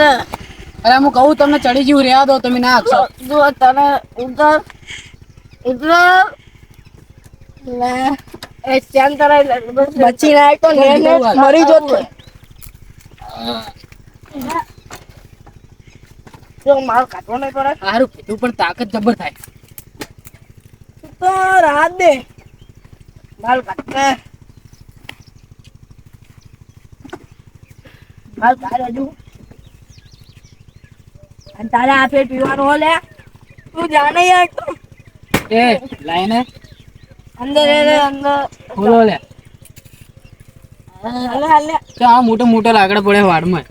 લે અરે હું કહું તમને ચડી જેવું રહ્યા દો તમે ના આપશો જો તને ઉધર ઉધર લે. એ ચેન કરાવી બચી ના તો ને ને મરી જો જો માર કાઢવો નહીં પડે. સારું કીધું પણ તાકાત જબર થાય. તો રાત દે. માલ કાઢે માલ કાઢે હજુ. અને તારે આ ફેર પીવાનું હો લે. તું જાણે યાર તો એ લાઈને. અંદર રે, અંદર. ખોલો લે. હાલે હાલે તો આ મોટો મોટો લાકડા પડે વાડમાં.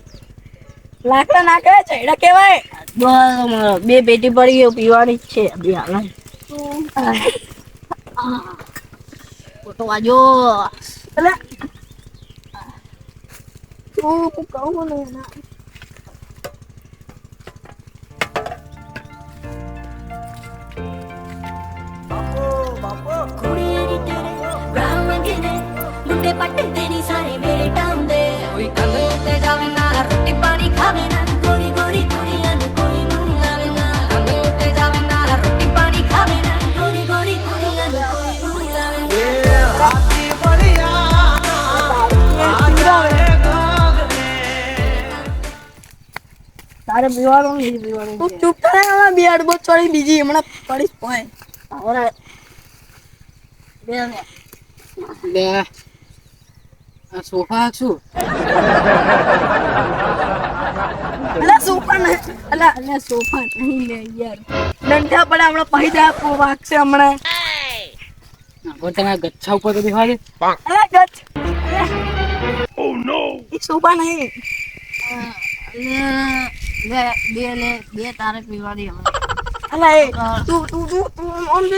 લાકડા ના કહેવાય ચૈડા કહેવાય. બસ બે પેટી પડી ગઈ પીવાની જ છે બે હાલ. ફોટો વાજો એટલે તું કહું ને એના. ਕੁੜੀਏ ਨੀ ਤੇਰੇ ਰਾਮ ਮੰਗਦੇ ਮੁੰਡੇ ਪੱਟਦੇ ਨੀ ਸਾਰੇ ਮੇਰੇ ਟਾਉਂਦੇ ਕੋਈ ਕੰਨ ਉੱਤੇ ਜਾਵੇ ਨਾ ਰੋਟੀ ਪਾਣੀ ਖਾਵੇ ਨਾ ਗੋਰੀ ਗੋਰੀ ਕੁੜੀਆਂ ਨੂੰ ਕੋਈ ਨੂੰ ਲਾਵੇ ਨਾ ਕੰਨ ਉੱਤੇ ਜਾਵੇ ਨਾ ਰੋਟੀ ਪਾਣੀ ਖਾਵੇ ਨਾ ਗੋਰੀ ਗੋਰੀ ਕੁੜੀਆਂ ਨੂੰ ਕੋਈ ਨੂੰ ਲਾਵੇ ਨਾ તારે પીવાનું નહીં પીવાનું તું ચૂપ કરે હમણાં બે અડબો ચડી બીજી હમણાં પડીશ પોય હવે બે લે આ સોફા શું? અલા સોફા ને અલા અલા સોફા નહીં લે યાર. ડંઠા પડે હમણાં પૈસા વાગશે હમણાં. પોતાના ગચ્છા ઉપર તો બેસવા દે અલા ગચ્છ. ઓ નો એ સોફા નહીં. બે બે લે બે તારે પીવાની હમણાં. અલા એ તું તું તું તું ઓન દે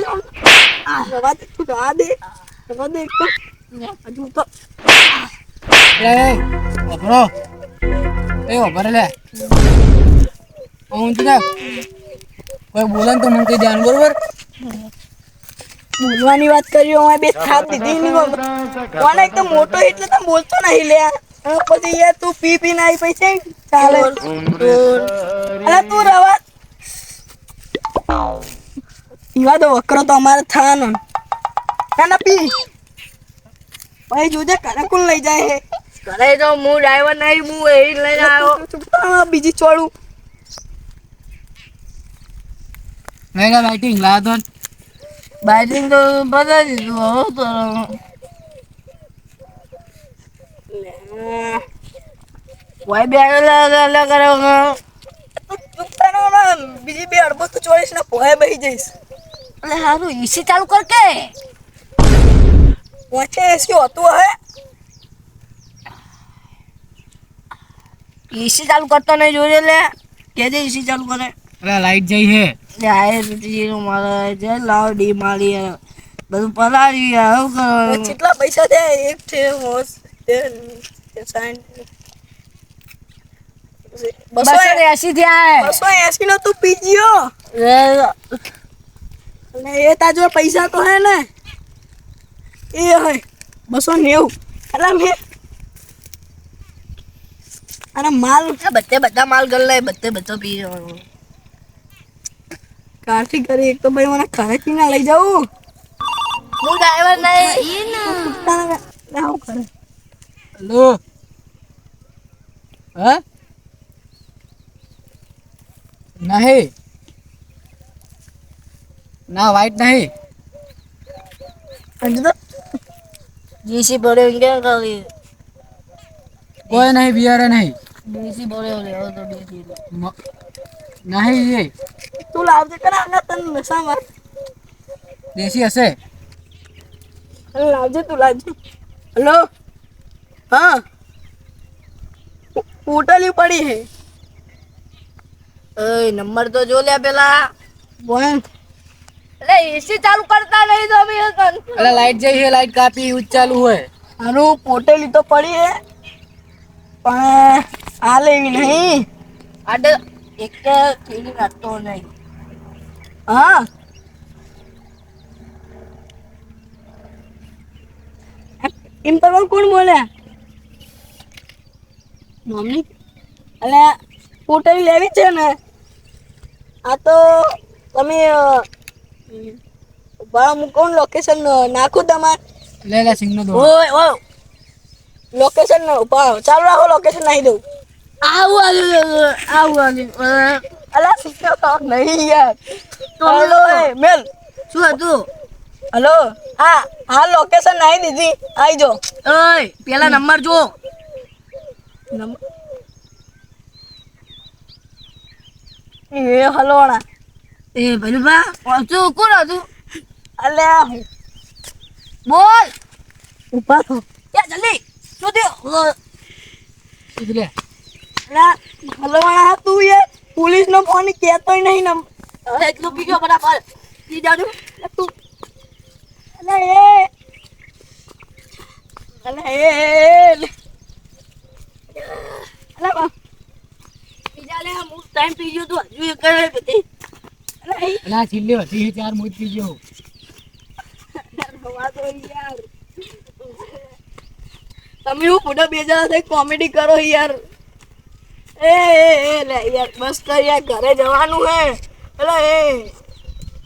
કોઈ બોલે તો મને દેવાનું બરોબર બોલવાની વાત કરી હું બે થાપ દીધી નહીં બોલ એક તો મોટો એટલે તમે બોલતો નહીં લે પછી યાર તું પી પી નાઈ પૈસે ચાલે. અલા, તું રવા. પીવા દો વકરો તો અમારે થવાનો. ના ના પી. ભાઈ જોજે કોણ લઈ જાય હે? ઘરે તો હું ડ્રાઈવર નહીં હું એ લઈને આવ્યો. બીજી ચોળું નહીં ના. લાઇટિંગ લાવ તો બધા તો બતાવી દીધું હવે તો કોઈ બે અલગ અલગ બીજી બે અડબો તો ચોળીસ ને પોહે બહી જઈશ. એટલે હારું એસી ચાલુ કર કે પહોંચે એસી હોતું હે એસી ચાલુ કરતો નહીં જોઈએ લે કેજે એસી ચાલુ કરે અરે લાઈટ જઈ હે લે આય રૂટી મારે જે લાવ ડી મારી બધું પલાળી આવું હવે કરવાનું કેટલા પૈસા છે એક છે હોસ છે છે સાઠ બસો બસો એસી થયા બસો એસી નો તું પી અને એ તાજો પૈસા તો હે ને? એ હોય બસો નેવું. એટલે મેં અને માલ બધે બધા માલ ગલ લે બધે બધો પી જવાનો કાઠી કરી એક તો ભાઈ મને ઘરે થી ના લઈ જાઉં. હું ડ્રાઈવર નહીં. ના. આવું કરે? હેલો. હા? નહીં. ના વાઈટ નહીં. તો જીસી કેમ કોઈ નહીં બિયારે નહીં. લેવો તો બેસી નહીં એ. તું લાવજે કરા આના તને નશામાં દેશી હશે. અરે લાવજે તું લાવજે. હલો? હા. ઉટલી પડી હે. એ નંબર તો જો લે પેલા. બોલ. એટલે એસી ચાલુ કરતા નહીં તો બી એટલે લાઈટ જઈ છે લાઈટ કાપી ઉચ ચાલુ હોય. હારું પોટેલી તો પડી હે. પણ આ લેવી નહીં. આડે એક થેલી નાખતો નહીં. હા. એમ કરવા કોણ બોલે? મમ્મી? અલે પોટેલી લેવી છે ને. આ તો તમે ભાડા કોણ લોકેશન નાખું તમારે? લે લે સિંગનો દો ઓય ઓય. લોકેશન ચાલુ રાખો લોકેશન નાખી દઉં. આવું આવું આવું અલા શીખ્યો નહીં યાર. હલો એ મેલ. શું હતું? હલો હા હા લોકેશન નાખી દીધી. આવી જો. ઓય પેલા નંબર જો એ હલોણા એ ભલુભા શું કોણ હતું? અલ્યા બોલ. ઊભા થો. જલ્દી શું થયું? કીધું લે અલ્યા હલવાણા તું યાર પોલીસ નો ફોન કેતોય નહીં એટલું પીજો બરાબર પી જાજો. તું. અલ્યા એ. અલ્યા એ એ અલ્યા લે હું ટાઈમ પી ગયો તું હજુ એ કરે બધી અલ્યા આ છેલ્લી હતી ચાર મોજ પી ગયો. રવા દો યાર તમે હું બે જણા થઈ કોમેડી કરો યાર. એ લે યાર બસ કર યાર ઘરે જવાનું હે. એટલે એ.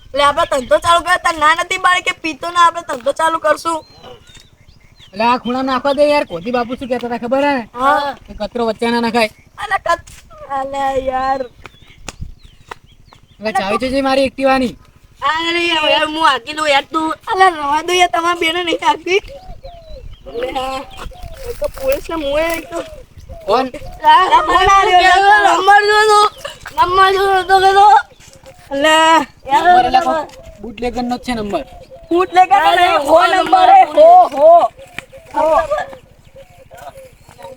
એટલે આપણે ધંધો ચાલુ કર્યો તાર ના નથી બાળી કે પીતો ના આપણે ધંધો ચાલુ કરશું. એટલે આ ખૂણા નાખવા દે યાર કોતી બાપુ શું કહેતા હતા ખબર હે? હા. કચરો વચ્ચે ના નાખાય. અલે કચ અલે યાર. એટલે ચાવી જોજે જે મારી એક્ટિવાની. અરે યાર હું હાકી દઉં યાર તું. અલે રવા દો યાર તમારા બેને નહીં આપી અલે હા. એક પોલીસને મુએ તો કોણ આ ફોન આવ્યો નંબર જો તો નંબર જો તો કે તો અલે યાર એટલે બુટલેગર નો છે નંબર. બુટલેગર લે હો નંબર હે. હો હો. હો.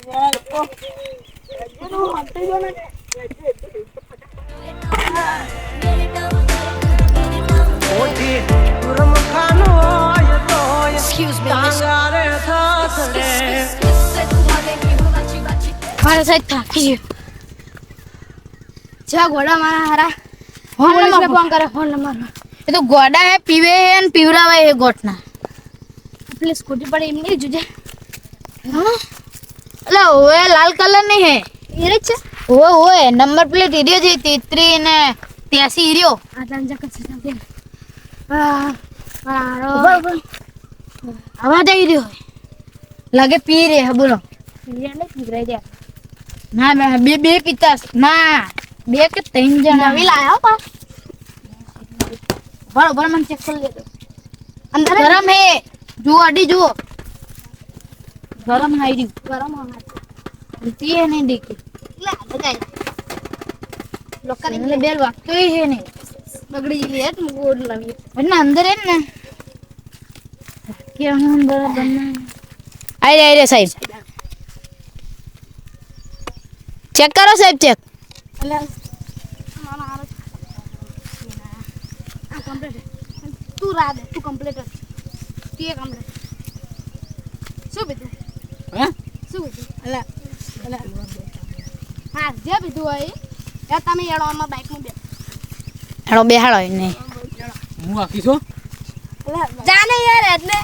યાર કો જો નો હંતે જો ને મારા સાહેબ થાકી ગયો જા ગોડા મારા હારા ફોન નંબર ફોન કરે ફોન નંબર એ તો ગોડા હે પીવે હે અને પીવરાવે હે ગોટના પેલી સ્કૂટી પર એમ નહીં જુજે હા એટલે ઓએ લાલ કલરની હે એ છે ઓએ ઓય નંબર પ્લેટ હીર્યો છે તેત્રી ને ત્યાસી હીર્યો હા આવા રહ્યો લાગે પી રે હા બોલો. ના ના બે બે પીતા ના બે કે ત્રણ જણા. આવી લાયા પા બરોબર મને ચેક કરી લેજો. અંદર ગરમ હે. જુઓ અડી જુઓ. ગરમ હાઈ રહ્યું. ગરમ પીએ નહીં દેખી. એટલે બેલ વાગતો છે નહીં. બગડી ગઈ હે તું ગોળ લાવી એટલે અંદર હે ને. કે હું બરાબર ના. આઈ આઈ રે સાહેબ. ચેક કરો સાહેબ ચેક તું રા દે તું કમ્પ્લીટ તું એ કમ્પ્લીટ શું પીધું હા? શું બીજું અલે અલે હા જે પીધું હોય એ તમે એડો આમાં બાઇકમાં બે એડો બેહાડો ને હું આખી છું? જાને યાર એટલે.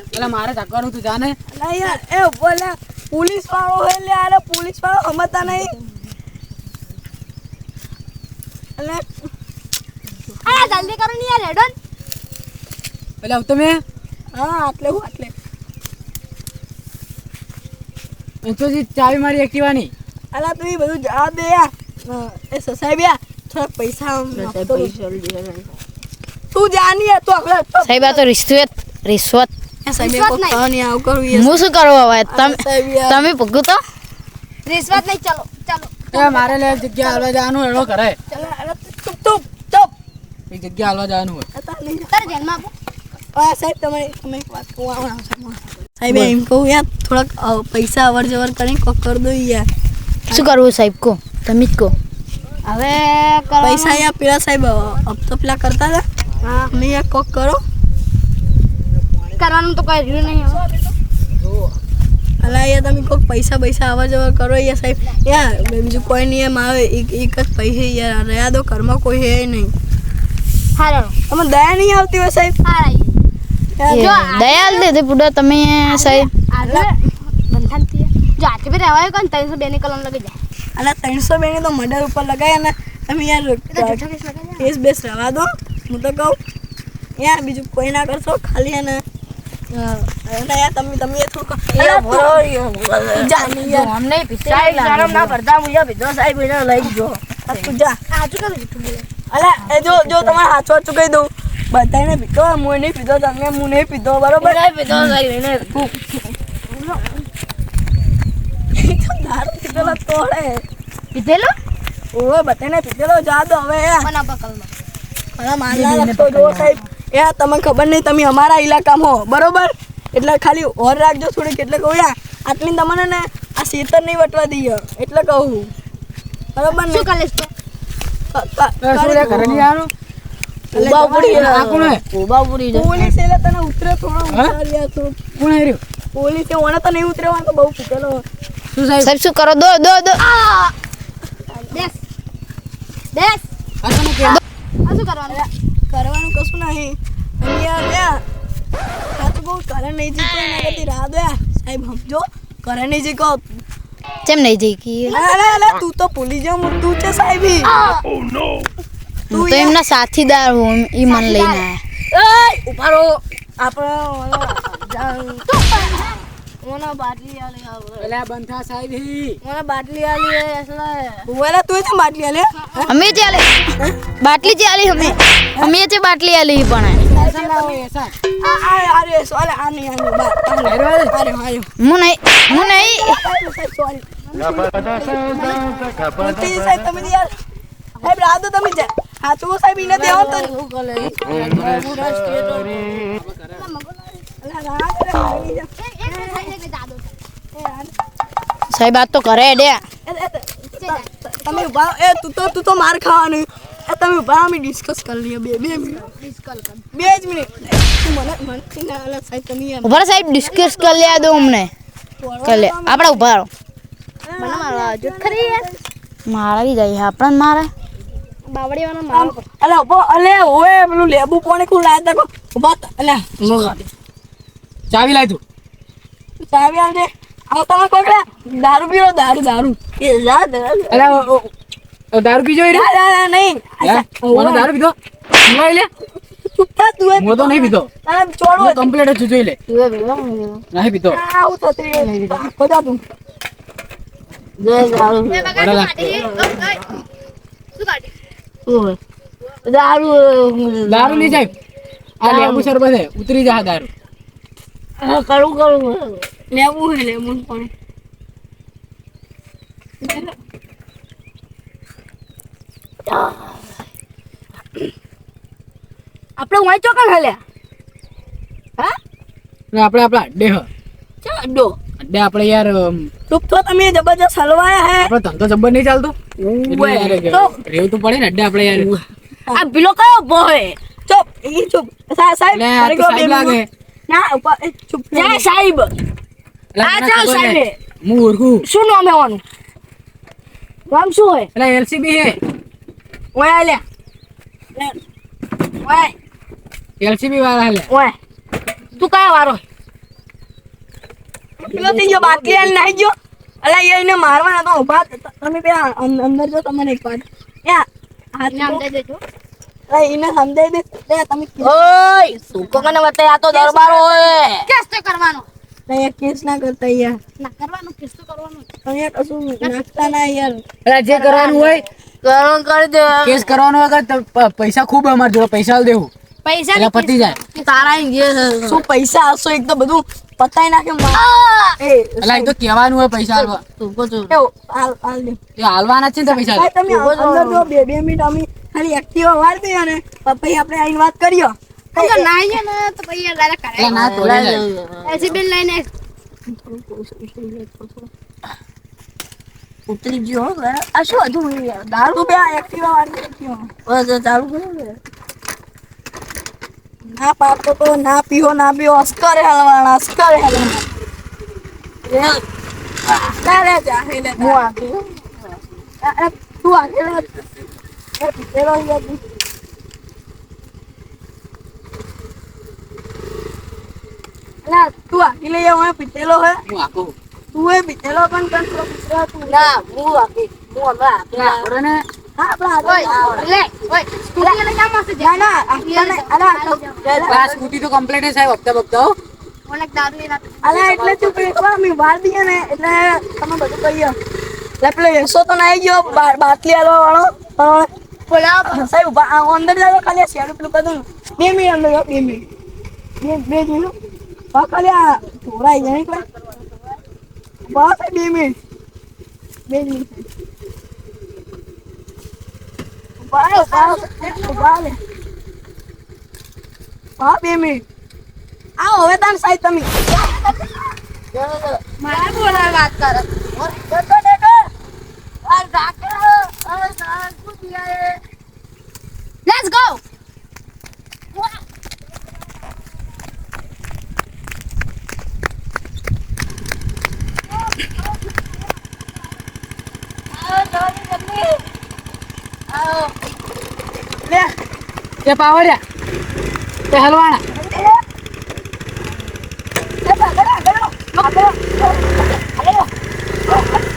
એટલે મારે ધક્કાનું તું જાને. અલે યાર એ બોલે પોલીસ વાળો હે લે અરે પોલીસ વાળો સમજતા નહીં. એટલે આ જલ્દી કરો ને યાર હેડો એટલે હવે તમે? હા આટલે હું આટલે. એ તો ચાવી મારી એક્ટિવાની અલા તું એ બધું જવાબ દે એ સસાઈ બ્યા થોડા પૈસા. તું જાની તું સાહેબ આ તો રિશ્વત રિશ્વત. સાહેબ હું શું કરું હવે? તમે સાહેબ તમે ભગું તો? રિશ્વત નહીં ચાલો ચાલો. મારે લે જગ્યા હાલવા જવાનું એનો કરે ચાલો, અલા, ચૂપ ચૂપ ચૂપ. એક જગ્યા હાલવા જવાનું હોય. તાર આપો. સાહેબ તમે તમે વાત સાહેબ, એમ કહું યાર થોડાક પૈસા અવર જવર કરીને કોક કરી દો યાર. શું કરવું સાહેબ? કો તમે જ કહો. હવે પૈસા યાર પેલા સાહેબ હપ્તો પેલા કરતા હતા. હા. મેં યાર કોક કરો. કરવાનું તો કઈ રહ્યું નહીં હવે. અલા યાર તમે કોક પૈસા પૈસા આવવા જવા કરો યાર સાહેબ. યાર બીજું કોઈ નહીં એમ આવે. એક એક જ પૈસા યાર. રહ્યા દો ઘરમાં કોઈ હે નહીં. હારો તમે દયા નહીં આવતી હોય સાહેબ? હારા દયા દયાલ દે પૂરા તમે સાહેબ. જાતે બી રહેવાય કોણ ત્રણસો બે ની કલમ લગી જાય? અને ત્રણસો બે તો મર્ડર ઉપર લગાય અને તમે યાર કેસ બેસ રહેવા દો. હું તો કહું યાર બીજું કોઈ ના કરશો ખાલી એને અને બધાને પીધો હું નહીં પીધો તમે હું નહીં પીધો બરોબર બધા બીજો સાહેબ એને દારૂ પીધેલો તોડે. પીધેલો? ઓ બધાને પીધેલો જાદો હવે મને એ તમને ખબર નહીં તમે અમારા ઇલાકામાં હો બરોબર? એટલે ખાલી ઓર રાખજો થોડીક એટલે કહું યા આટલી તમને ને આ શેતર નહીં વટવા દઈએ. એટલે કહું. બરોબર ને? શું પોલીસ એટલે તને ઉતરે થોડો હા? ઉતાર્યા થોડું કોણ આવી રહ્યું પોલીસ એ ઓને તો નહીં ઉતરેવાનું તો બહુ પીધેલો. શું સાહેબ? સાહેબ શું કરો? દો દો દો. બેસ બેસ આ શું કરવાનું? કરવાનું કશું નહીં. અને યાર સાચું કહું કરે નહીં જીતો એના કરતી રાહ દો. સાહેબ સમજો. કરે નહીં જીકો કેમ નહીં જઈ કી અલે અલે તું તો ભૂલી જાવ તું છે સાહેબી. તું તો એમના સાથીદાર હું ઈ મન લઈને આયા. એ ઊભા રહો. આપણે મને બાટલી આલી આવે. પેલા બંધ સાહેબ. મને બાટલી આલી એટલે ઓલા તું છે માટલી આલે અમે ચાલે બાટલી ચાલી અમે અમે છે બાટલી આલી ઈ પણ તમે. આ આ અરે સોલે સાહેબ આ તો કરે ત- તમે ઊભા એ તું તો તું તો માર ખાવાની. એ તમે ઊભા અમે ડિસ્કસ કરી લઈએ. બે બે મિનિટ બે જ મિનિટ તું મને મને ના સાહેબ તમે ઊભા સાહેબ ડિસ્કસ કરી લે દો અમને. કરી લે. આપણે ઊભા રહો. મને મારવા જો ખરી યાર. મારા જાય આપણે મારે. બાવડીવાનો આમ, અલા ઊભો અલે ઓએ પેલું લેબુ પોણે ખુલ લાયા તા ઊભા અલા ચાવી લાય તું. ચાવી આલ દે તમે કોકડા દારૂ પીરો દારૂ દારૂ. ઓ દારૂ પીજો રે ના ના નહીં. હે? કોનો દારૂ પીધો. પીવાય લે. ચૂપ તું હું તો નહીં પીધો. છોડો. કમ્પ્લીટ જ જોઈ લે. તું એ ભેગા મને. નહીં પીતો આવું થતી બધા તું. દારૂ. છે. બરાબર લાગતો. શું હોય? દારૂ અ, દારૂ આ લેબુ શરબત ઉતરી જા દારૂ. કરું કરું. લેવું હે લેવું પણ. આપણે વાંચો ચોકા હલ્યા? હા? ને આપણે આપણા અડ્ડે હ. ચા અડ્ડો અડ્ડે આપણે યાર ટૂંક ચૂપ તો તમે જબરજસ્ત હલવાયા હે. આપણો ધંધો જબ્બર નહીં ચાલતો. રેવું તો પડે ને અડ્ડે આપણે યાર. આ પેલો કયો બોય ચૂપ એ ચૂપ. સાહેબ સાહેબ લાગે. ના ચૂપ. સાહેબ. આ તને ચાલ ખબર સાહેબે. હે. હું ઓળખું. શું નામ એવાનું? નામ શું હોય? એટલે એલસીબી હે. ઓય લે. ઓય. એલસીબી વાળા હે ઓય. તું કયા વારો પેલો થઈ ગયો અલા એ એને મારવાના તો ઊભા તમે બે અંદર જો તમને એક વાત. યા હાથ નામ તો- દેજો એને સમજાઈ દે. તમે ઓય સુકો કને બતાય આ તો દરબારો હોય. કેસ તો કરવાનો. અહીંયા કેસ ના કરતા યાર. ના કરવાનો કેસ તો કરવાનો અહીંયા કશું નાખતા ના યાર. એટલે જે કરવાનું હોય કરણ કરી દે. કેસ કરવાનો હોય તો પૈસા ખૂબ અમાર જોડે પૈસા દેવું. પૈસા એટલે પતી જાય. તારા જે શું પૈસા હશો એક તો બધું પતાઈ નાખે મા- એ એટલે તો કહેવાનું હોય પૈસા હાલવા તું છું એ હાલ હાલ દે. એ હાલવાના છે ને પૈસા. તમે અંદર જો. બે બે મિનિટ અમે ખાલી એક્ટિવા વાર દઈએ અને પછી આપણે આઈને વાત કરીએ. તો ના છે ને તો પછી ડાયરેક્ટ એટલે કરે ના જાય એસી બેન લઈને ઉતરી ગયો. આ શું હતું યાર? દારૂ તું બે એક્ટિવા દે એક્ટિવા. બસ ચાલુ કર્યું ને. ના પાતો તો ના પીવો ના પીઓ અસ્કરે હલવાના અસ્કરે હલવાના. ના રે જાહે લે હું આગળ? તું આગળ વધ. એ પીતેલો યાર તું. ના તું આખી લઈ આવ પીતેલો હે. હું આખો? તું એ પીતેલો પણ તને તો પીતેલો તું? ના હું આપી હું અમે આખી ના. આવડે ને હા આપણા લે ઓય સ્કૂટી લઈ જા મસ્ત ના ના અલા આ સ્કૂટી તો કમ્પ્લીટ છે સાહેબ હપ્તા બપ્તા. મને દારૂ લેના અલા એટલે તું પેલો મે વાર દીએ ને એટલે તમે બધું કહીએ લે પેલો યશો તો ના ગયો બાટલી આલો વાળો. પણ બોલાવો સાહેબ આ અંદર જાવ ખાલી શેડું પેલું બધું બે મિનિટ અંદર બે મિનિટ. બે બે મિનિટ. હા ખાલી આ ઢોરાઈ જાય એટલે બસ બે મિનિટ. બે મિનિટ. હા બે મિનિટ. આવો હવે તાન સાહેબ તમે. મારે વાત કરો. લેટ્સ ગો લે એ પાવર્યા એ હલવાણા આગળ આગળ આગળ આગળ